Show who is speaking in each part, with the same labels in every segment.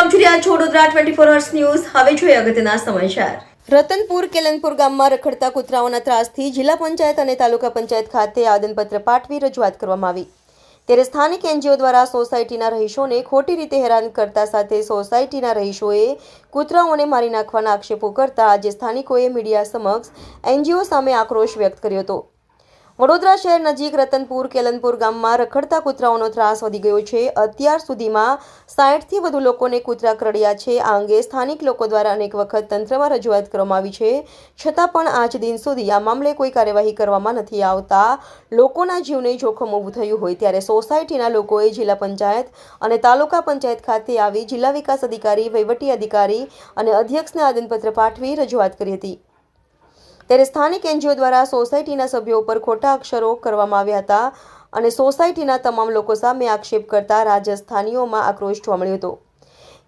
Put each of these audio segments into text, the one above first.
Speaker 1: આપ જોઈ રહ્યા છો ટ્વેન્ટી ફોર અવર્સ ન્યૂઝ હવે જોઈએ અગત્યના સમાચાર. રતનપુર કેલનપુર ગામમાં રખડતા કૂતરાઓના ત્રાસથી જિલ્લા પંચાયત અને તાલુકા પંચાયત ખાતે આદનપત્ર પાઠવી રજૂઆત કરવામાં આવી. ત્યારે સ્થાનિક એનજીઓ દ્વારા સોસાયટીના રહીશોને ખોટી રીતે હેરાન કરતા સાથે સોસાયટીના રહીશોએ કૂતરાઓને મારી નાખવાના આક્ષેપો કરતા આજે સ્થાનિકોએ મીડિયા સમક્ષ એનજીઓ સામે આક્રોશ વ્યક્ત કર્યો હતો. વડોદરા શહેર નજીક રતનપુર, કેલનપુર ગામમાં રખડતા કૂતરાઓનો ત્રાસ વધી ગયો છે. અત્યાર સુધીમાં સાઠથી વધુ લોકોને કૂતરા કરડ્યા છે. આ અંગે સ્થાનિક લોકો દ્વારા અનેક વખત તંત્રમાં રજૂઆત કરવામાં આવી છે. છતાં પણ આજ દિન સુધી આ મામલે કોઈ કાર્યવાહી કરવામાં નથી આવતા. લોકોના જીવને જોખમ ઊભું થયું હોય ત્યારે સોસાયટીના લોકોએ જિલ્લા પંચાયત અને તાલુકા પંચાયત ખાતે આવી જિલ્લા વિકાસ અધિકારી, વહીવટી અધિકારી અને અધ્યક્ષને આવેદનપત્ર પાઠવી રજૂઆત કરી હતી. ત્યારે સ્થાનિક એનજીઓ દ્વારા સોસાયટીના સભ્યો ઉપર ખોટા અક્ષરો કરવામાં આવ્યા હતા અને સોસાયટીના તમામ લોકો સામે આક્ષેપ કરતા રાજસ્થાનીઓમાં આક્રોશ જોવા મળ્યો હતો.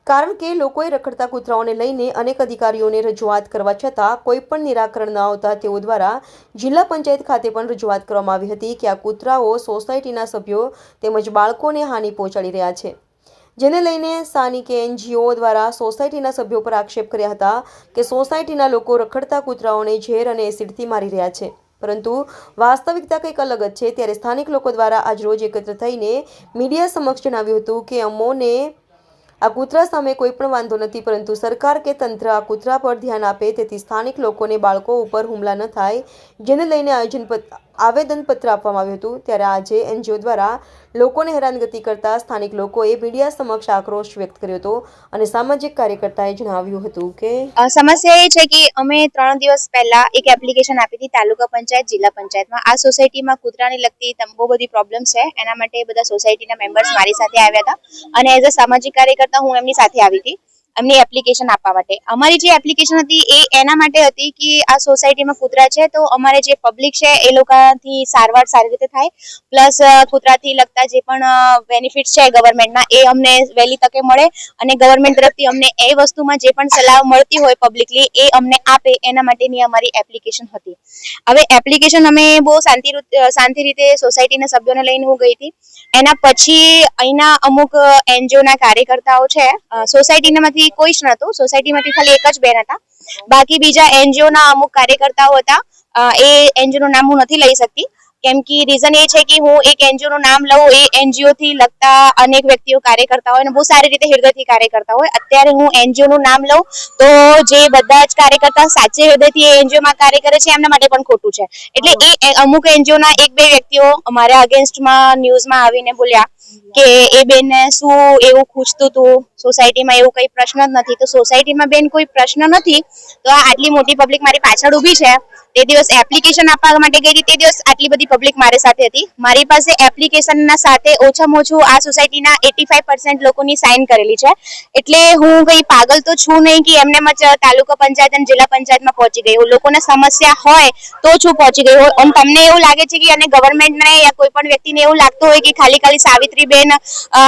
Speaker 1: કારણ કે લોકોએ રખડતા કૂતરાઓને લઈને અનેક અધિકારીઓને રજૂઆત કરવા છતાં કોઈ પણ નિરાકરણ ન આવતા તેઓ દ્વારા જિલ્લા પંચાયત ખાતે પણ રજૂઆત કરવામાં આવી હતી કે આ કૂતરાઓ સોસાયટીના સભ્યો તેમજ બાળકોને હાનિ પહોંચાડી રહ્યા છે. જેને લઈને સ્થાનિકે એનજીઓ દ્વારા સોસાયટીના સભ્યો પર આક્ષેપ કર્યા હતા કે સોસાયટીના લોકો રખડતા કૂતરાઓને ઝેર અને એસિડથી મારી રહ્યા છે. પરંતુ વાસ્તવિકતા કંઈક અલગ જ છે. ત્યારે સ્થાનિક લોકો દ્વારા આજરોજ એકત્ર થઈને મીડિયા સમક્ષ જણાવ્યું હતું કે અમોને આ કૂતરા સામે કોઈ પણ વાંધો નથી, પરંતુ સરકાર કે તંત્ર આ કૂતરા પર ધ્યાન આપે, તેથી સ્થાનિક લોકોને બાળકો ઉપર હુમલા ન થાય, જેને લઈને આયોજન આવેદનપત્ર આપવામાં આવ્યું હતું. ત્યારે આજે એનજીઓ દ્વારા લોકોને હેરાનગતિ કરતા સ્થાનિક લોકોએ મીડિયા સમક્ષ આક્રોશ વ્યક્ત કર્યો હતો અને સામાજિક કાર્યકર્તાએ જણાવ્યું હતું કે
Speaker 2: સમસ્યા એ છે કે અમે ત્રણ દિવસ પહેલા એક એપ્લિકેશન આપી હતી તાલુકા પંચાયત, જિલ્લા પંચાયતમાં. આ સોસાયટીમાં કૂતરાને લગતી બહુ બધી પ્રોબ્લેમ છે. એના માટે બધા સોસાયટીના મેમ્બર્સ મારી સાથે આવ્યા હતા. અને એઝ અ સામાજિક કાર્યકર્તા હું એમની સાથે આવી હતી. એમની એપ્લિકેશન આપવા માટે. અમારી જે એપ્લિકેશન હતી એ એના માટે હતી કે આ સોસાયટીમાં કૂતરા છે તો અમારે જે પબ્લિક છે એ લોકોથી સારવાર સારી રીતે થાય. પ્લસ કૂતરાથી લગતા જે પણ બેનિફિટ્સ છે ગવર્મેન્ટના એ અમને વહેલી તકે મળે અને ગવર્મેન્ટ તરફથી અમને એ વસ્તુમાં જે પણ સલાહ મળતી હોય પબ્લિકલી એ અમને આપે. એના માટેની અમારી એપ્લિકેશન હતી. હવે એપ્લિકેશન અમે બહુ શાંતિ શાંતિ રીતે સોસાયટીના સભ્યોને લઈને હું ગઈ હતી. એના પછી અહીંના અમુક એનજીઓના કાર્યકર્તાઓ છે અ, સોસાયટીનામાંથી કોઈ જ નહોતું. સોસાયટીમાંથી ખાલી એક જ બેન હતા. બાકી બીજા એનજીઓના અમુક કાર્યકર્તાઓ હતા. એ એનજીઓનું નામ હું નથી લઈ શકતી. કેમ કે રીઝન એ છે કે હું એક એનજીઓ નું નામ લઉં, એ એનજીઓ થી લગતા અનેક વ્યક્તિઓ કાર્ય કરતા હોય અને બહુ સારી રીતે હૃદયથી કાર્ય કરતા હોય. અત્યારે હું એનજીઓ નું નામ લઉં, તો જે બધા જ કાર્યકર્તા સાચે હૃદયથી એ એનજીઓ માં કાર્ય કરે છે, એમના માટે પણ ખોટું છે. એટલે એ અમુક એનજીઓ ના એક બે વ્યક્તિઓ અમારા અગેન્સ્ટમાં ન્યૂઝમાં આવીને બોલ્યા. કે એ બેનને શું એવું ખૂજતું હતું સોસાયટીમાં એવું કઈ પ્રશ્ન જ નથી. તો સોસાયટીમાં બેન કોઈ પ્રશ્ન નથી, તો આટલી મોટી પબ્લિક મારી પાછળ ઊભી છે. તે દિવસ એપ્લિકેશન આપવા માટે ગઈ હતી, તે દિવસ આટલી બધી પબ્લિક મારી સાથે હતી. મારી પાસે એપ્લિકેશનના સાથે ઓછામાં ઓછું આ સોસાયટીના એટી ફાઈવ પર્સન્ટ લોકોની સાઇન કરેલી છે. એટલે હું કઈ પાગલ તો છું નહીં કે એમને જ તાલુકા પંચાયત અને જિલ્લા પંચાયતમાં પહોંચી ગઈ હું લોકોને સમસ્યા હોય તો છું પહોંચી ગઈ હોય અને તમને એવું લાગે છે કે અને ગવર્મેન્ટને યા કોઈ પણ વ્યક્તિને એવું લાગતું હોય કે ખાલી ખાલી સાવિત્રીબેન અ,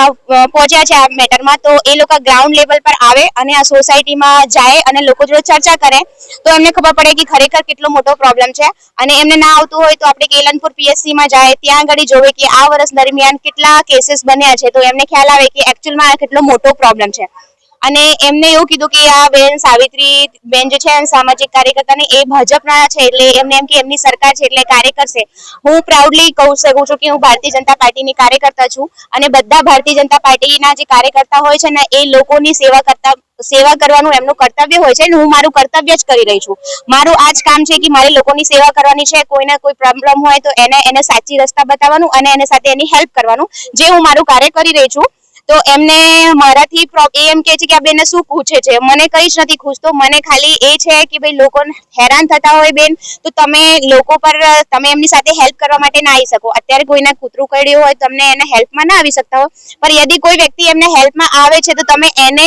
Speaker 2: પહોંચ્યા છે આ મેટરમાં તો એ લોકો ગ્રાઉન્ડ લેવલ પર આવે અને આ સોસાયટીમાં જાય અને લોકો જોડે ચર્ચા કરે. તો એમને ખબર પડે કે ખરેખર કેટલો મોટો પ્રોબ્લેમ છે. અને એમને ના આવતું હોય તો આપણે કેલનપુર પીએસસીમાં જાય. ત્યાં આગળ જોવે કે આ વર્ષ દરમિયાન કેટલા કેસીસ બન્યા છે. તો એમને ખ્યાલ આવે કે એકચ્યુઅલમાં આ કેટલો મોટો પ્રોબ્લેમ છે. અને એમને એવું કીધું કે આ બેન સાવિત્રી, બેન જે છે સામાજિક કાર્યકર્તા ને એ ભાજપના છે, એટલે એમને એમ કે એમની સરકાર છે, એટલે કાર્ય કરશે. હું પ્રાઉડલી કહું શકું છું કે હું ભારતીય જનતા પાર્ટીની કાર્યકર્તા છું અને બધા ભારતીય જનતા પાર્ટીના જે કાર્યકર્તા હોય છે ને, એ લોકોની સેવા કરતા, સેવા કરવાનું એમનું કર્તવ્ય હોય છે અને હું મારું કર્તવ્ય જ કરી રહી છું. મારું આ જ કામ છે કે મારે લોકોની સેવા કરવાની છે, કોઈને કોઈ પ્રોબ્લેમ હોય તો એને એને સાચી રસ્તા બતાવવાનું અને એને સાથે એની હેલ્પ કરવાનું, જે હું મારું કાર્ય કરી રહી છું. તો એમને મારાથી એ એમ કે છે કે આ બેને શું પૂછે છે? મને કઈ જ નથી પૂછતો મને ખાલી એ છે કે ભાઈ લોકો હેરાન થતા હોય બેન, તો તમે લોકો પર, તમે એમની સાથે હેલ્પ કરવા માટે ના આવી શકો. અત્યારે કોઈને કૂતરું કરડ્યું હોય, તમને એને હેલ્પમાં ના આવી શકતા હોય પણ યદિ કોઈ વ્યક્તિ એમને હેલ્પમાં આવે છે, તો તમે એને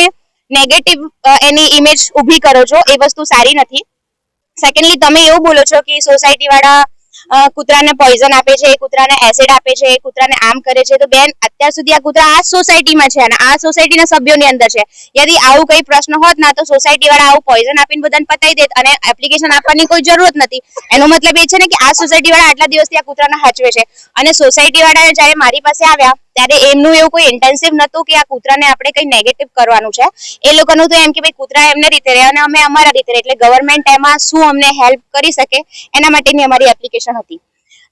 Speaker 2: નેગેટિવ એની ઇમેજ ઊભી કરો છો. એ વસ્તુ સારી નથી. સેકન્ડલી તમે એવું બોલો છો કે સોસાયટી વાળા કૂતરાને પોઈઝન આપે છે, કૂતરાને એસિડ આપે છે, કૂતરાને આમ કરે છે. તો બેન, અત્યાર સુધી આ કૂતરા આ સોસાયટીમાં છે અને આ સોસાયટીના સભ્યોની અંદર છે. યદી આવું કઈ પ્રશ્ન હોત ના, તો સોસાયટી વાળા આવું પોઈઝન આપીને બધાને પતાવી દેત અને એપ્લિકેશન આપવાની કોઈ જરૂરત નથી. એનો મતલબ એ છે ને કે આ સોસાયટી વાળા આટલા દિવસથી આ કૂતરાને હાચવે છે. અને સોસાયટી વાળા જ્યારે મારી પાસે આવ્યા ત્યારે એમનું એવું કોઈ ઇન્ટેન્સિવ નતું કે આ કૂતરાને આપણે કઈ નેગેટિવ કરવાનું છે. એ લોકોનું તો એમ કે ભાઈ કૂતરા એમને રીતે રહે અને અમે અમારા રીતે રહે એટલે ગવર્મેન્ટ એમાં શું અમને હેલ્પ કરી શકે એના માટેની અમારી એપ્લિકેશન હતી.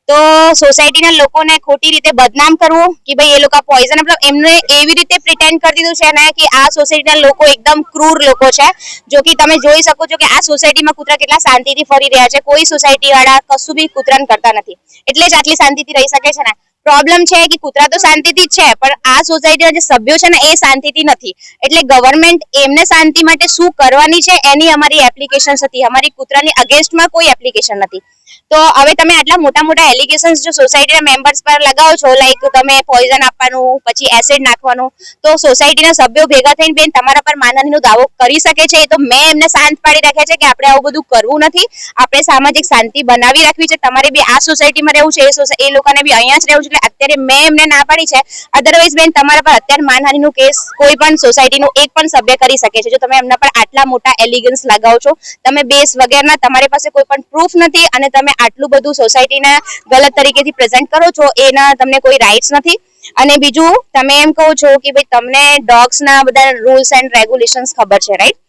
Speaker 2: તો સોસાયટીના લોકોને ખોટી રીતે બદનામ કરવું કે ભાઈ એ લોકો પોઈઝન મતલબ એમને એવી રીતે પ્રિટેન્ડ કરી દીધું છે ને કે આ સોસાયટીના લોકો એકદમ ક્રૂર લોકો છે. જો કે તમે જોઈ શકો છો કે આ સોસાયટીમાં કૂતરા કેટલા શાંતિથી ફરી રહ્યા છે. કોઈ સોસાયટી વાળા કશું બી કૂતરાન કરતા નથી. એટલે જ આટલી શાંતિથી રહી શકે છે ને. પ્રોબ્લેમ છે કે કૂતરા તો શાંતિથી છે, પણ આ સોસાયટીના જે સભ્યો છે ને, એ શાંતિથી નથી. એટલે ગવર્મેન્ટ એમને શાંતિ માટે શું કરવાની છે, એની અમારી એપ્લિકેશન હતી. અમારી કૂતરાની અગેન્સ્ટમાં કોઈ એપ્લિકેશન નથી. તો હવે તમે આટલા મોટા મોટા એલિગેશન્સ જો સોસાયટીના મેમ્બર્સ પર લગાવો છો લાઈક તમે પોઈઝન આપવાનું, પછી એસિડ નાખવાનું, તો સોસાયટીના સભ્યો ભેગા થઈને બેન તમારા પર માનહાનિનો દાવો કરી શકે છે. તો મેં એમને શાંત પાડી રાખ્યા છે કે આપણે આવું બધું કરવું નથી. આપણે સામાજિક શાંતિ બનાવી રાખવી છે. તમારે બી આ સોસાયટીમાં રહેવું છે, એ એ લોકોને બી અહીંયા જ રહેવું છે. એટલે અત્યારે મેં એમને ના પાડી છે. અધરવાઇઝ બેન, તમારા પર અત્યારે માનહાનિનો કેસ કોઈ પણ સોસાયટીનો એક પણ સભ્ય કરી શકે છે. જો તમે એમના પર આટલા મોટા એલિગન્સ લગાવો છો, તમે બેસ વગેરેના તમારી પાસે કોઈ પણ પ્રૂફ નથી અને તમે આટલું બધું સોસાયટીને ગલત તરીકેથી પ્રેઝન્ટ કરો છો, એના તમને કોઈ રાઇટ્સ નથી. અને બીજું, તમે એમ કહો છો કે ભાઈ તમને ડોગ્સના બધા રૂલ્સ એન્ડ રેગ્યુલેશન્સ ખબર છે રાઈટ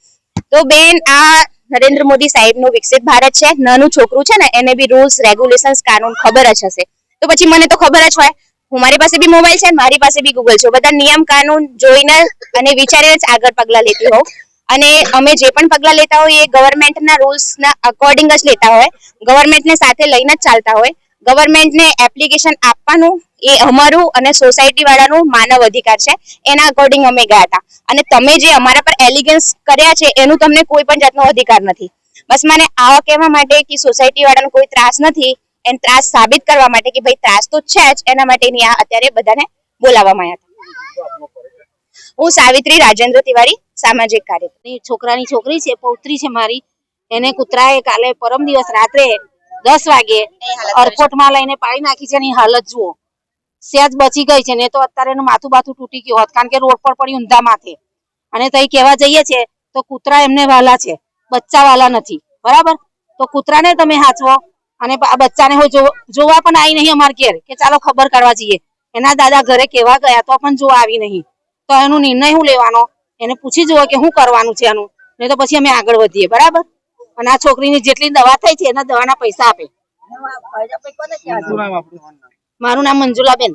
Speaker 2: તો બેન, આ નરેન્દ્ર મોદી સાહેબનું વિકસિત ભારત છે. નાનું છોકરું છે ને, એને બી રૂલ્સ રેગ્યુલેશન્સ કાનૂન ખબર જ હશે. તો પછી મને તો ખબર જ હોય, હું મારી પાસે બી મોબાઈલ છે મારી પાસે બી ગૂગલ છે. બધા નિયમ કાનૂન જોઈને અને વિચારીને જ આગળ પગલા લેતી હોઉં. અને અમે જે પણ પગલા લેતા હોય એ ગવર્મેન્ટના રૂલ્સના અકોર્ડિંગ જ લેતા હોય. ગવર્મેન્ટને સાથે લઈને જ ચાલતા હોય. ગવર્મેન્ટને એપ્લિકેશન આપવાનું એ અમારું અને સોસાયટી વાળાનું માનવ અધિકાર છે. એના અકોર્ડિંગ અમે ગયા હતા. અને તમે જે અમારા પર એલિગન્સ કર્યા છે, એનું તમને કોઈ પણ જાતનો અધિકાર નથી. બસ મને આવા કહેવા માટે કે સોસાયટી વાળાનો કોઈ ત્રાસ નથી. એને ત્રાસ સાબિત કરવા માટે કે ભાઈ ત્રાસ તો છે જ એના માટેની આ અત્યારે બધાને બોલાવવામાં આવ્યા હતા. હું સાવિત્રી રાજેન્દ્ર તિવારી સામાજિક કાર્ય
Speaker 3: છોકરાની છોકરી છે પૌત્રી છે મારી. એને કૂતરાએ કાલે પરમ દિવસ રાત્રે દસ વાગે એરપોર્ટમાં લઈને પાડી નાખી છે એની હાલત જુઓ. સેજ બચી ગઈ છે ને તો અત્યારે એનું માથું બાથું તૂટી ગયું હોત કારણ કે રોડ પર પડી ઊંધા માથે. અને તઈ કહેવા જઈએ છે તો કૂતરા એમને વાલા છે બચ્ચા વાલા નથી. બરાબર? તો કૂતરાને તમે હાચવો. અને આ બચ્ચાને હોય જોવા પણ આવી નહીં અમાર ઘેર, કે ચાલો ખબર કાઢવા જઈએ. એના દાદા ઘરે કેવા ગયા તો પણ જોવા આવી નહીં. તો એનો નિર્ણય શું લેવાનો? એને પૂછી જુઓ કે શું કરવાનું છે એનું. નહીં તો પછી અમે આગળ વધીએ, બરાબર? અને આ છોકરીની જેટલી દવા થઈ છે, એના દવાના પૈસા આપે. મારું નામ મંજુલાબેન.